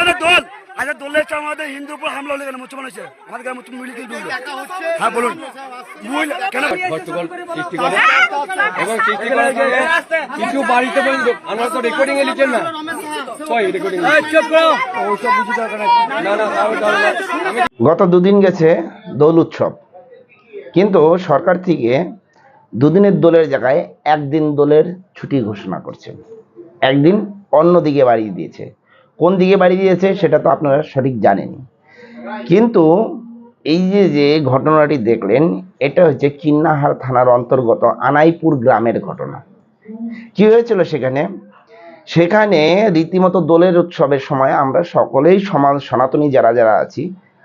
আমাদের দল। আচ্ছা দলে হচ্ছে আমাদের হিন্দুর উপর হামলা হলে কেন? মুসলমান হয়েছে? আমাদের গায়ে মুসলমান মিলিয়ে কিন্তু হ্যাঁ বলুন। কেন? সৃষ্টি করে। এবং সৃষ্টি করার ফলে কিছু বাড়িতে আমরা তো রেকর্ডিং এ লিখেন না। কই রেকর্ডিং গত দুদিন গেছে দোল উৎসব। কিন্তু সরকার থেকে দুদিনের দোলের জায়গায় একদিন দোলের ছুটি ঘোষণা করছে। একদিন অন্য দিকে বাড়িয়ে দিয়েছে। কোন দিকে বাড়িয়ে দিয়েছে সেটা তো আপনারা সঠিক জানেন কিন্তু এই যে যে ঘটনাটি দেখলেন, এটা হচ্ছে কিন্নাহার থানার অন্তর্গত আনাইপুর গ্রামের ঘটনা। কি হয়েছিল সেখানে? সেখানে রীতিমতো দোলের উৎসবের সময় আমরা সকলেই সমাজ সনাতনী যারা যারা আছি,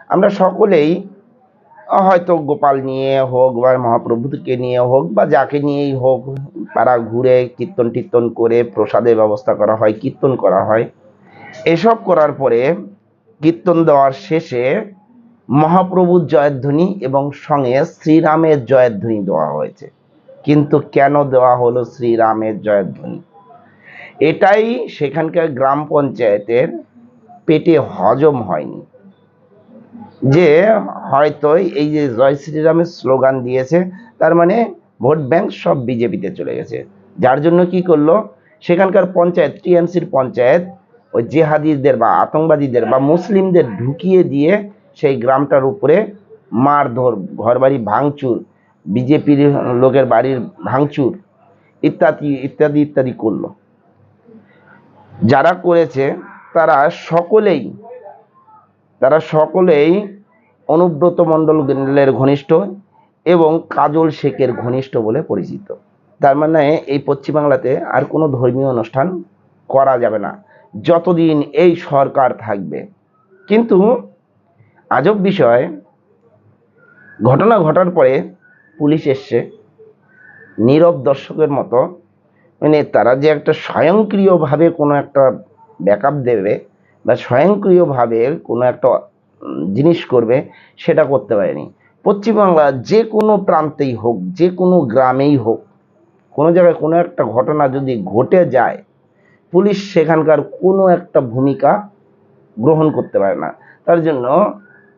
আমরা সকলেই, হয়তো গোপাল নিয়ে হোক বা মহাপ্রভুকে নিয়ে হোক বা যাকে নিয়েই হোক তারা ঘুরে কীর্তন টীর্তন করে প্রসাদের ব্যবস্থা করা হয়, কীর্তন করা হয়। এসব করার পরে কীর্তন দেওয়ার শেষে মহাপ্রভুর জয়ধ্বনি এবং সঙ্গে শ্রীরামের জয়ধ্বনি দেওয়া হয়েছে। কিন্তু কেন দেওয়া হলো শ্রীরামের জয়ধ্বনি? এটাই সেখানকার গ্রাম পঞ্চায়েতের পেটে হজম হয়নি। যে হয়তো এই যে জয় শ্রীরামের স্লোগান দিয়েছে, তার মানে ভোট ব্যাংক সব বিজেপিতে চলে গেছে। যার জন্য কি করল? সেখানকার পঞ্চায়েত, টিএমসির পঞ্চায়েত ওই জেহাদিদের বা আতঙ্কবাদীদের বা মুসলিমদের ঢুকিয়ে দিয়ে সেই গ্রামটার উপরে মারধর, ঘরবাড়ি ভাঙচুর বিজেপির লোকের বাড়ির ভাঙচুর ইত্যাদি ইত্যাদি ইত্যাদি করল। যারা করেছে তারা সকলেই তারা সকলেই অনুব্রত মণ্ডলের ঘনিষ্ঠ এবং কাজল শেখের ঘনিষ্ঠ বলে পরিচিত। তার মানে এই পশ্চিমবাংলাতে আর কোনো ধর্মীয় অনুষ্ঠান করা যাবে না। যতদিন এই সরকার থাকবে। কিন্তু আজব বিষয়, ঘটনা ঘটার পরে পুলিশ এসছে, নীরব দর্শকের মতো। মানে তারা যে একটা স্বয়ংক্রিয়ভাবে কোনো একটা ব্যাকআপ দেবে বা স্বয়ংক্রিয়ভাবে কোনো একটা জিনিস করবে, সেটা করতে পারেনি। পশ্চিমবাংলার যে কোনো প্রান্তেই হোক, যে কোনো গ্রামেই হোক, কোনো জায়গায় কোনো একটা ঘটনা যদি ঘটে যায় পুলিশ সেখানকার কোনো একটা ভূমিকা গ্রহণ করতে পারে না। তার জন্য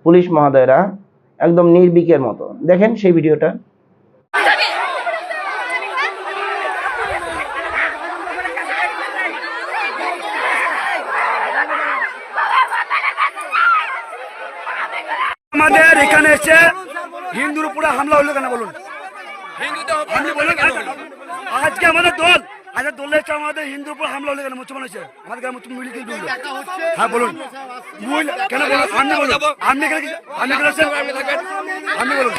পুলিশ মহোদয়রা একদম নির্বিকের মতো। দেখেন সেই ভিডিওটা। আমাদের এখানে এসে হিন্দুর উপরে হামলা হলো কেন বলুন? আজকে আমাদের দল আচ্ছা দলে হচ্ছে আমাদের হিন্দুর উপর হামলা হলে কেন? মুসলমান হয়েছে? আমাদের গ্রামে তুমি মিলিয়ে কিন্তু হ্যাঁ বলুন। কেন বলুন? আপনি বলুন। আপনি কেন আপনি কেন আছেন? আপনি বলুন। আপনি বলুন।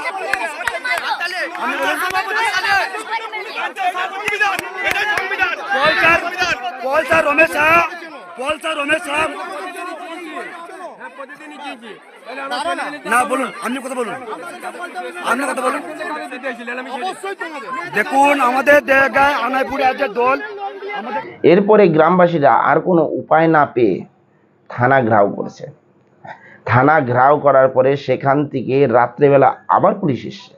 পলসার পলসার রমেশ শাহ পলসার রমেশ শাহ না। বলুন আপনি কথা বলুন। আপনি কথা বলুন। দেখুন আমাদের জায়গায় আনাইপুরে আছে দল। এরপরে গ্রামবাসীরা আর কোনো উপায় না পেয়ে থানা ঘেরাও করেছে। থানা ঘেরাও করার পরে সেখান থেকে রাত্রেবেলা আবার পুলিশ এসছে।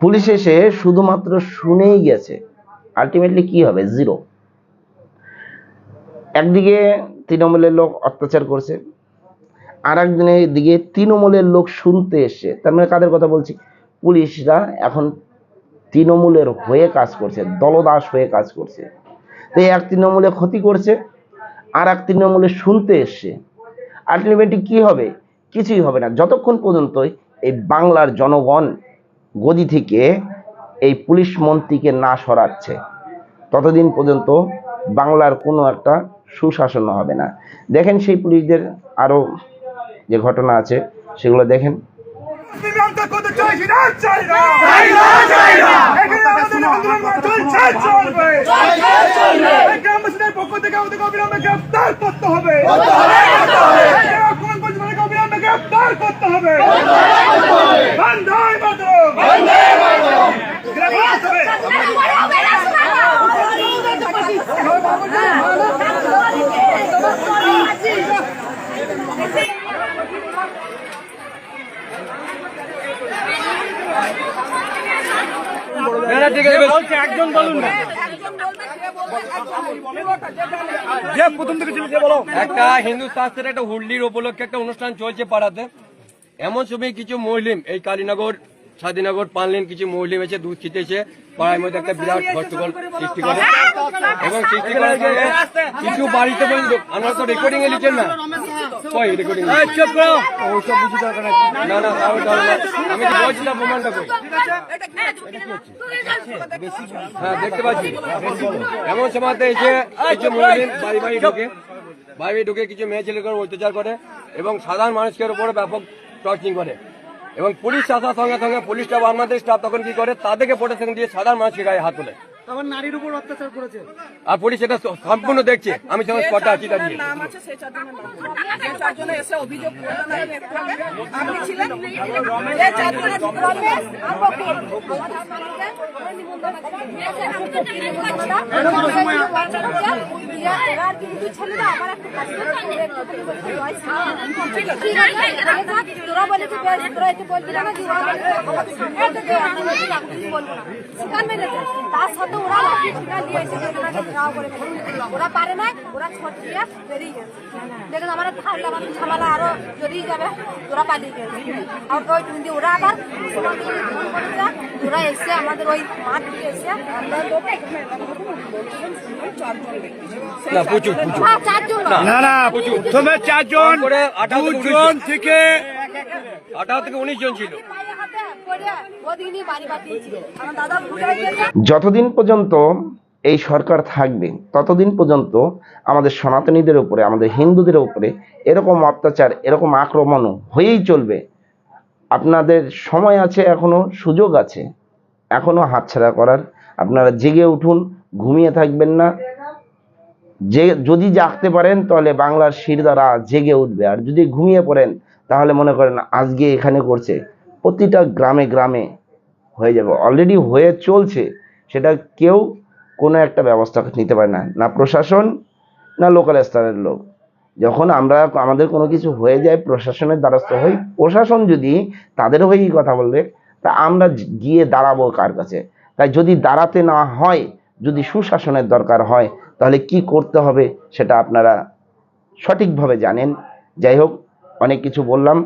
পুলিশ এসে শুধুমাত্র শুনেই গেছে আলটিমেটলি কি হবে? জিরো একদিকে তৃণমূলের লোক অত্যাচার করছে আর একদিনের দিকে তৃণমূলের লোক শুনতে এসছে তার মানে কাদের কথা বলছি? পুলিশরা এখন তৃণমূলের হয়ে কাজ করছে, দলদাস হয়ে কাজ করছে। তো এক তৃণমূলে ক্ষতি করছে, আর এক তৃণমূলে শুনতে এসছে। আলটিমেটলি কি হবে? কিছুই হবে না। যতক্ষণ পর্যন্ত এই বাংলার জনগণ গদি থেকে এই পুলিশ মন্ত্রীকে না সরাচ্ছে, ততদিন পর্যন্ত বাংলার কোনো একটা সুশাসন হবে না। দেখেন সেই পুলিশদের আরও যে ঘটনা আছে সেগুলো দেখেন। বিভ্রান্ত করতে চাইছি না চাই না এখানে আমাদের আন্দোলন চলছে চলবে এই গ্রামবাসীদের পক্ষ থেকে আমাদেরকে অবিলম্বে গ্রেফতার করতে হবে এই আক্রমণ পরিচালনাকে অবিলম্বে গ্রেফতার করতে হবে বন্ধে মাতরম গ্রেফতার হবে এই না ঠিক আছে বেশ। একজন বলুন না। যে প্রথম থেকে ছিল বলো। একটা হিন্দু শাস্ত্রের একটা হুল্লির উপলক্ষে একটা অনুষ্ঠান চলছে পাড়াতে। এমন সময় কিছু মহিলিম এই কালীনগর স্বাধীনগর পানলেন কিছু মহিলিম এসে দুধ ছিটেছে পাড়ার মধ্যে একটা বিরাট হট্টগোল সৃষ্টি করে। এবং সৃষ্টি করার সঙ্গে কিছু বাড়িতে আমরা তো রেকর্ডিং এ লিখেন না। কই রেকর্ডিং চুপ করো। ওইসব বুঝি দরকার না না তাও আমি তো বলছি না প্রমাণটা কই। হ্যাঁ দেখতে পাচ্ছি। এমন সময়তে এসে কিছু মহিলিন বাড়ি বাড়ি ঢুকে বাড়ি বাড়ি ঢুকে কিছু মেয়ে ছেলেকে অত্যাচার করে এবং সাধারণ মানুষের উপরে ব্যাপক টর্চিং করে। এবং পুলিশ আসার সঙ্গে সঙ্গে পুলিশটা আমাদের স্টাফ তখন কি করে? তাদেরকে প্রোটেকশন দিয়ে সাধারণ মানুষকে গায়ে হাত তোলে। তখন নারীর উপর অত্যাচার করেছে। আর পুলিশ এটা সম্পূর্ণ দেখছে। আমি সঙ্গে স্পটে আছি দাঁড়িয়ে ছিলেন আর কিন্তু ছেলেরা আমার একটু তোরা এতে বলবি না যে তার সাথে ওরা। ওরা পারে না ওরা ছোট দিয়ে বেরিয়ে গেছে। আমার ঠান্ডা আমার ঝামেলা আরও জড়িয়ে যাবে। ওরা পালিয়ে গেছে। আর ওরা আবার ওরা এসে আমাদের ওই না প্রচুর প্রচুর। চারজন। না না প্রথমে চারজন করে আঠারো থেকে দুজন থেকে আঠারো থেকে উনিশ জন ছিল। যতদিন পর্যন্ত এই সরকার থাকবে ততদিন পর্যন্ত আমাদের সনাতনীদের উপরে আমাদের হিন্দুদের উপরে এরকম অত্যাচার এরকম আক্রমণ হয়েই চলবে। আপনাদের সময় আছে এখনও সুযোগ আছে। এখনও হাতছাড়া করার। আপনারা জেগে উঠুন, ঘুমিয়ে থাকবেন না। যে, যদি জাগতে পারেন, তাহলে বাংলার শিরদারা জেগে উঠবে। আর যদি ঘুমিয়ে পড়েন, তাহলে মনে করেন আজকে এখানে করছে। প্রতিটা গ্রামে গ্রামে হয়ে যাবে। অলরেডি হয়ে চলছে। সেটা কেউ কোনো একটা ব্যবস্থা নিতে পারে না। না প্রশাসন, না লোকাল স্তরের লোক। যখন আমরা, আমাদের কোনো কিছু হয়ে যায়, প্রশাসনের দ্বারস্থ হই। প্রশাসন যদি তাদের হয়েই কথা বলবে তা আমরা গিয়ে দাঁড়াবো কার কাছে? তাই যদি দাঁড়াতে না হয়, যদি সুশাসনের দরকার হয়, তাহলে কি করতে হবে সেটা আপনারা সঠিকভাবে জানেন। যাই হোক, অনেক কিছু বললাম।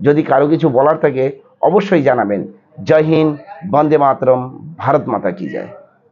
যদি কারও কিছু বলার থাকে, অবশ্যই জানাবেন। জয় হিন্দ, বন্দে মাতরম, ভারত মাতা কি যায়